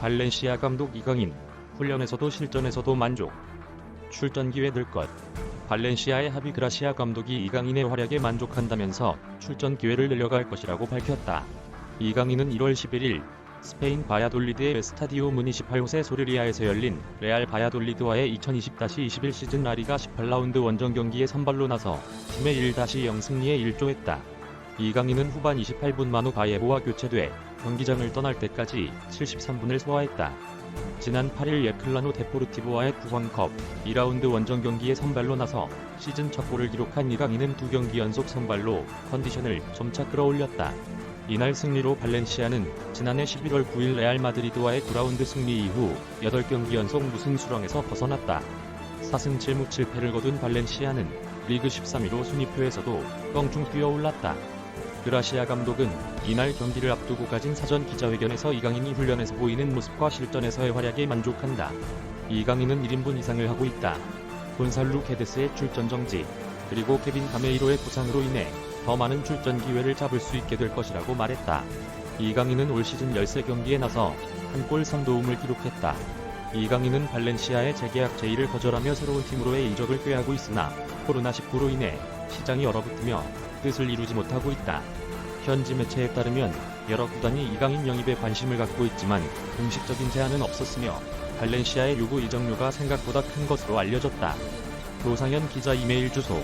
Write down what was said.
발렌시아 감독 이강인 훈련에서도 실전에서도 만족. 출전 기회 늘 것. 발렌시아의 하비 그라시아 감독이 이강인의 활약에 만족한다면서 출전 기회를 늘려갈 것이라고 밝혔다. 이강인은 1월 11일 스페인 바야돌리드의 에스타디오 무니시팔호세 소르리아에서 열린 레알 바야돌리드와의 2020-21 시즌 라리가 18라운드 원정 경기에 선발로 나서 팀의 1-0 승리에 일조했다. 이강인은 후반 28분 마누 바예보와 교체돼 경기장을 떠날 때까지 73분을 소화했다. 지난 8일 예클라노 데포르티보와의 구황컵 2라운드 원정 경기에 선발로 나서 시즌 첫 골을 기록한 이강인은 두 경기 연속 선발로 컨디션을 점차 끌어올렸다. 이날 승리로 발렌시아는 지난해 11월 9일 레알 마드리드와의 9라운드 승리 이후 8경기 연속 무승 수렁에서 벗어났다. 4승 7무 7패를 거둔 발렌시아는 리그 13위로 순위표에서도 껑충 뛰어올랐다. 그라시아 감독은 이날 경기를 앞두고 가진 사전 기자회견에서 이강인이 훈련에서 보이는 모습과 실전에서의 활약에 만족한다. 이강인은 1인분 이상을 하고 있다. 곤살루 케데스의 출전 정지, 그리고 케빈 가메이로의 부상으로 인해 더 많은 출전 기회를 잡을 수 있게 될 것이라고 말했다. 이강인은 올 시즌 13경기에 나서 한 골 3도움을 기록했다. 이강인은 발렌시아의 재계약 제의를 거절하며 새로운 팀으로의 이적을 꾀하고 있으나 코로나19로 인해 시장이 얼어붙으며 뜻을 이루지 못하고 있다. 현지 매체에 따르면 여러 구단이 이강인 영입에 관심을 갖고 있지만 공식적인 제안은 없었으며 발렌시아의 요구 이적료가 생각보다 큰 것으로 알려졌다. 조상현 기자 이메일 주소